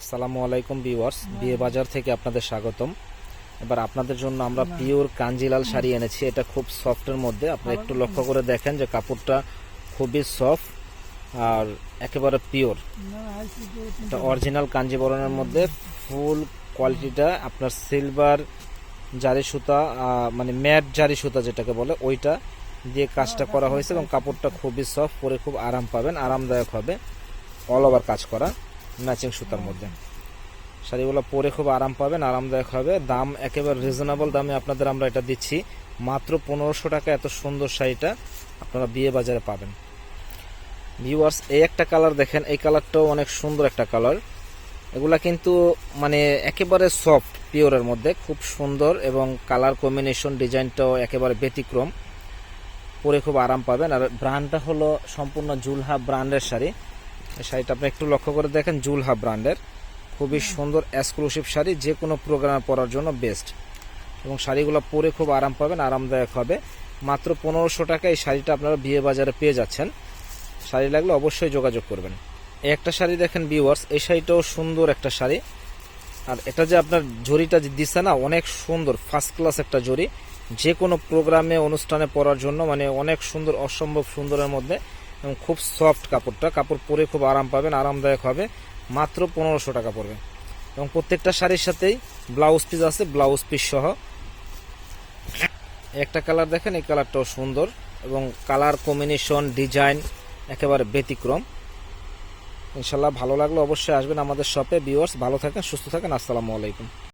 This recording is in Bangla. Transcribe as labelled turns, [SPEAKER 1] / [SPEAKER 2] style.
[SPEAKER 1] আসসালামু আলাইকুম ভিউয়ার্স বিয়ে বাজার থেকে আপনাদের স্বাগতম। এবার আপনাদের জন্য আমরা পিওর কাঞ্জিলাল শাড়ি এনেছি এটা খুব সফটের মধ্যে। আপনি একটু লক্ষ্য করে দেখেন যে কাপড়টা খুবই সফট আর একেবারে পিওর। এটা অরিজিনাল কাঞ্জিবরণের মধ্যে ফুল কোয়ালিটিটা আপনার সিলভার জারি সুতা মানে ম্যাট জারি সুতা যেটাকে বলে ওইটা দিয়ে কাজটা করা হয়েছে এবং কাপড়টা খুবই সফট পরে খুব আরাম পাবেন আরামদায়ক হবে। অল ওভার কাজ করা। ম্যাচিং সুতার মধ্যে। শাড়িগুলো পরে খুব আরাম পাবেন, আরামদায়ক হবে। দাম একেবারে রিজনেবল দামে আপনাদের আমরা এটা দিচ্ছি। মাত্র পনেরোশো টাকা এত সুন্দর শাড়িটা আপনারা বিয়ে বাজারে পাবেন। ভিউয়ার্স এই একটা কালার দেখেন, এই কালারটাও অনেক সুন্দর একটা কালার এগুলা কিন্তু মানে একেবারে সফট পিওরের মধ্যে, খুব সুন্দর এবং কালার কম্বিনেশন ডিজাইনটাও একেবারে ব্যতিক্রম। পরে খুব আরাম পাবেন। আর ব্র্যান্ডটা হলো সম্পূর্ণ জুলহা ব্র্যান্ডের শাড়ি। শাড়িটা আপনি একটু লক্ষ্য করে দেখেন জুলহা ব্র্যান্ডের। খুবই সুন্দর এক্সক্লুসিভ শাড়ি যে কোনো প্রোগ্রামে পরার জন্য বেস্ট এবং শাড়িগুলো পরে খুব আরাম পাবেন আরামদায়ক হবে। মাত্র পনেরোশো টাকা এই শাড়িটা আপনারা বিয়ে বাজারে পেয়ে যাচ্ছেন। শাড়ি লাগলে অবশ্যই যোগাযোগ করবেন। এই একটা শাড়ি দেখেন ভিউয়ার্স এই শাড়িটাও সুন্দর একটা শাড়ি। আর এটা যে আপনার জরিটা যে দিচ্ছে না অনেক সুন্দর ফার্স্ট ক্লাস একটা জরি। যে কোনো প্রোগ্রামে অনুষ্ঠানে পরার জন্য মানে অনেক সুন্দর অসম্ভব সুন্দরের মধ্যে এবং খুব সফট কাপড়টা। কাপড় পরে খুব আরাম পাবেন, আরামদায়ক হবে। মাত্র পনেরোশো টাকা পড়বে। এবং প্রত্যেকটা শাড়ির সাথেই ব্লাউজ পিস আছে ব্লাউজ পিস সহ। একটা কালার দেখেন, এই কালারটাও সুন্দর এবং কালার কম্বিনেশন ডিজাইন একেবারে ব্যতিক্রম। ইনশাল্লাহ ভালো লাগলে অবশ্যই আসবেন আমাদের শপে ভিউয়ার্স ভালো থাকেন, সুস্থ থাকেন। আসসালামু আলাইকুম।